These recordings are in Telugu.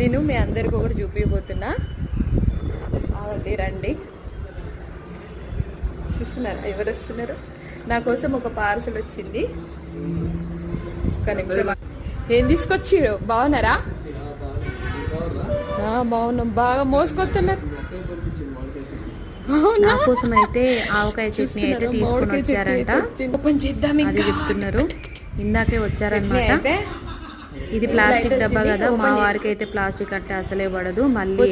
నేను మీ అందరికి ఒకటి చూపించబోతున్నా ఆవండి రండి. చూస్తున్నారు? ఎవరు వస్తున్నారు? నా కోసం ఒక పార్సల్ వచ్చింది. ఒక నిమిషం ఏం తీసుకొచ్చిర్రు బాగున్నారా? ఆ, బాగున్నాం. బాగా మోసుకొస్తున్నారు? నా కోసం అయితే ఆవకాయ చట్నీ అయితే? తీసుకొని వచ్చారంట. ఓపెన్ చేద్దాం అది. చెప్తున్నారు. ఇందాకే వచ్చారనమాట ఇది ప్లాస్టిక్ డబ్బా కదా మా వారికి అయితే ప్లాస్టిక్ అంటే అసలే పడదు. మళ్ళీ?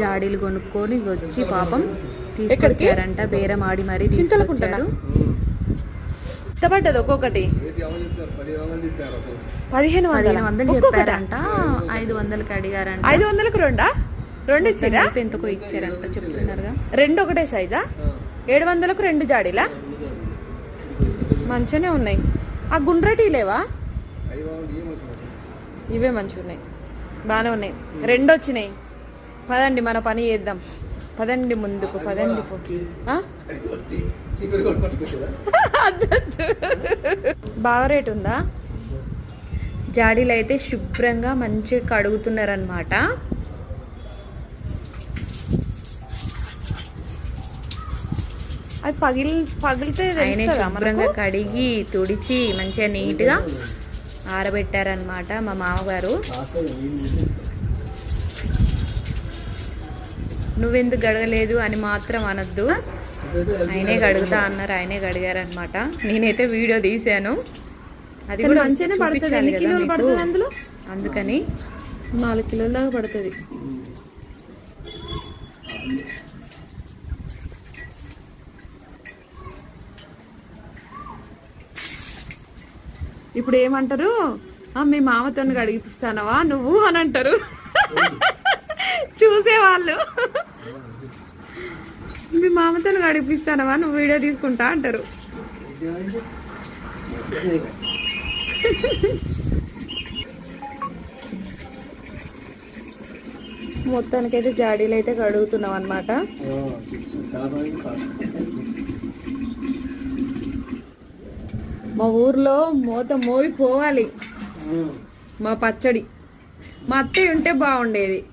జాడీలు కొనుక్కొని వచ్చి పాపం? తీసుకొచ్చారంట బేరం ఆడి మరీ ఎంత పడ్డది ఒక్కొక్కటి? పదిహేను పదిహేను వందలు? చెప్పారంట ఐదు వందలకి అడిగారంట. ఐదు వందలకు రెండా? రెండు ఇచ్చిరా? ఎంతకో ఇచ్చారంట చెప్తున్నారుగా. రెండు ఒకటే సైజా? ఏడు వందలకు రెండు జాడీలా? మంచిగానే ఉన్నాయి. ఆ గుండ్రటి లేవా ఇవే మంచిగా ఉన్నాయి. బాగానే ఉన్నాయి. రెండు వచ్చినాయి. పదండి మన పని చేద్దాం. పదండి ముందుకు పదండి. బాగా రేట్ ఉందా? జాడీలు అయితే శుభ్రంగా మంచిగా కడుగుతున్నారనమాట అది పగిలి పగిలితే శుభ్రంగా? కడిగి తుడిచి మంచిగా నీట్గా ఆరబెట్టారనమాట మా మామగారు. నువ్వెందుకు గడగలేదు అని మాత్రం అనొద్దు. ఆయనే గడుగుతా అన్నారు ఆయనే గడిగారనమాట నేనైతే వీడియో తీశాను. అది కూడా మంచిగానే పడుతుంది. అందులో? అందుకని. నాలుగు కిలోల దాకా పడుతుంది. ఇప్పుడు ఏమంటారు? మీ మామతో అడిగిపిస్తానవా నువ్వు అని అంటారు. చూసేవాళ్ళు. మీ మామతో అడిగిపిస్తానవా నువ్వు వీడియో తీసుకుంటా అంటారు. మొత్తానికైతే జాడీలు అయితే కడుగుతున్నాం అనమాట మా ఊర్లో మూత మోగిపోవాలి. మా పచ్చడి. మా అత్తయ్య ఉంటే బాగుండేది.